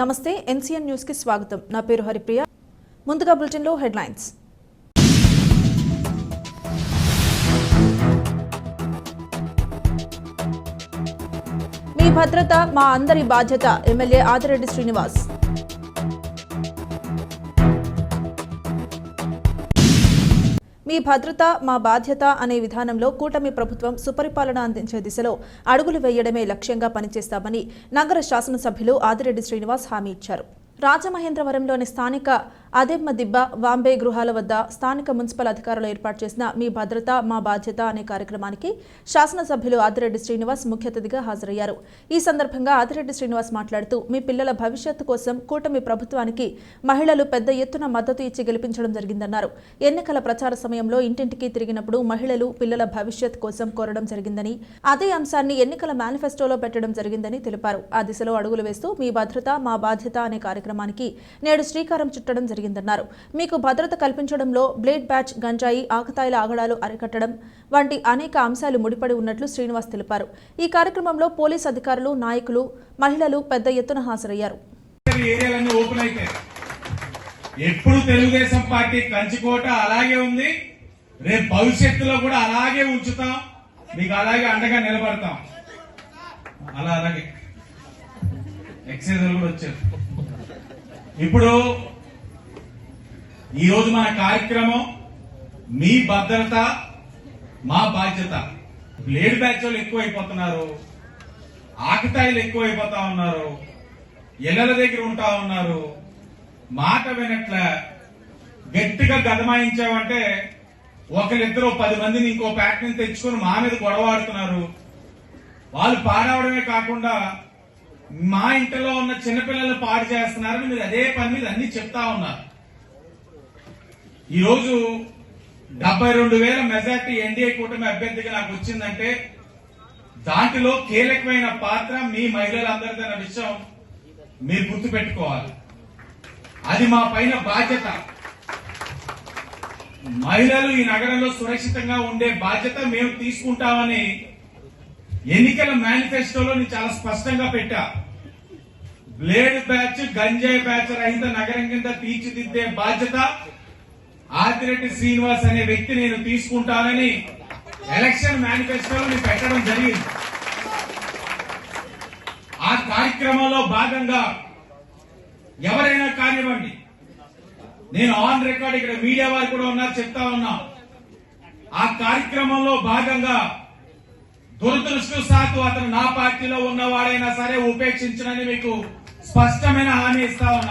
నమస్తే ఎన్సీఎన్ న్యూస్కి స్వాగతం. నా పేరు హరిప్రియ. ముందుగా బులెటిన్లో హెడ్లైన్స్. మీ భద్రత మా అందరి బాధ్యత ఎమ్మెల్యే ఆదిరెడ్డి శ్రీనివాస్. మీ భద్రత మా బాధ్యత అనే విధానంలో కూటమి ప్రభుత్వం సుపరిపాలన అందించే దిశలో అడుగులు వేయడమే లక్ష్యంగా పనిచేస్తామని నగర శాసనసభ్యులు ఆదిరెడ్డి శ్రీనివాస్ హామీ ఇచ్చారు. రాజమహేంద్రవరంలోని స్థానిక అదెమ్మ దిబ్బ వాంబే గృహాల వద్ద స్థానిక మున్సిపల్ అధికారులు ఏర్పాటు చేసిన మీ భద్రత మా బాధ్యత అనే కార్యక్రమానికి శాసనసభ్యులు ఆదిరెడ్డి శ్రీనివాస్ ముఖ్య అతిథిగా హాజరయ్యారు. ఈ సందర్భంగా ఆదిరెడ్డి శ్రీనివాస్ మాట్లాడుతూ మీ పిల్లల భవిష్యత్తు కోసం కూటమి ప్రభుత్వానికి మహిళలు పెద్ద ఎత్తున మద్దతు ఇచ్చి గెలిపించడం జరిగిందన్నారు. ఎన్నికల ప్రచార సమయంలో ఇంటింటికి తిరిగినప్పుడు మహిళలు పిల్లల భవిష్యత్ కోసం కోరడం జరిగిందని అదే అంశాన్ని ఎన్నికల మేనిఫెస్టోలో పెట్టడం జరిగిందని తెలిపారు. ఆ దిశలో అడుగులు వేస్తూ మీ భద్రత మా బాధ్యత అనే కార్యక్రమానికి నేడు శ్రీకారం చుట్టడం జరిగింది. జరిగిందన్నారు. మీకు భద్రత కల్పించడంలో బ్లేడ్ బ్యాచ్ గంజాయి ఆకతాయిల ఆగడాలు అరికట్టడం వంటి అనేక అంశాలు ముడిపడి ఉన్నట్లు శ్రీనివాస్ తెలిపారు. ఈ కార్యక్రమంలో పోలీస్ అధికారులు నాయకులు మహిళలు పెద్ద ఎత్తున హాజరయ్యారు. ఎప్పుడు తెలుగుదేశం పార్టీ కంచికోట అలాగే ఉంది. రేపు భవిష్యత్తులో కూడా అలాగే ఉంచుతాం. మీకు అలాగే అండగా నిలబడతాం. అలా అలాగే. ఎక్సైజ్ కూడా వచ్చారు. ఇప్పుడు ఈరోజు మన కార్యక్రమం మీ భద్రత మా బాధ్యత. బ్లేడ్ బ్యాచ్ వాళ్ళు ఎక్కువైపోతున్నారు. ఆకతాయిలు ఎక్కువైపోతా ఉన్నారు. ఇళ్ళ దగ్గర ఉంటా ఉన్నారు. మాట వినట్ల గట్టిగా గదమాయించామంటే ఒకరిద్దరు పది మందిని ఇంకో ప్యాక్ని తెచ్చుకొని మా మీద గొడవ ఆడుతున్నారు వాళ్ళు పాడవడమే కాకుండా మా ఇంటిలో ఉన్న చిన్నపిల్లలు పాడు చేస్తున్నారని మీరు అదే పని మీద అన్ని చెప్తా ఉన్నారు. ఈరోజు డెబ్బై రెండు వేల మెజార్టీ ఎన్డీఏ కూటమి అభ్యర్థిగా నాకు వచ్చిందంటే దాంట్లో కీలకమైన పాత్ర మీ మహిళలందరిదన్న విషయం మీరు గుర్తుపెట్టుకోవాలి. అది మా పైన బాధ్యత. మహిళలు ఈ నగరంలో సురక్షితంగా ఉండే బాధ్యత మేము తీసుకుంటామని ఎన్నికల మేనిఫెస్టోలో నేను చాలా స్పష్టంగా పెట్టా. బ్లేడ్ బ్యాచ్ గంజాయి బ్యాచ్ రహిత నగరం కింద తీర్చిదిద్దే బాధ్యత ఆదిరెడ్డి శ్రీనివాస్ అనే వ్యక్తి నేను తీసుకుంటానని ఎలక్షన్ మేనిఫెస్టోలో నేను పెట్టడం జరిగింది. ఆ కార్యక్రమంలో భాగంగా ఎవరైనా కానివ్వండి నేను ఆన్ రికార్డ్ ఇక్కడ మీడియా వారు కూడా ఉన్నారు చెప్తా ఉన్నా. ఆ కార్యక్రమంలో భాగంగా దురదృష్టవశాత్తు అతను నా పార్టీలో ఉన్నవాడైనా సరే ఉపేక్షించనని మీకు స్పష్టమైన హామీ ఇస్తా ఉన్నా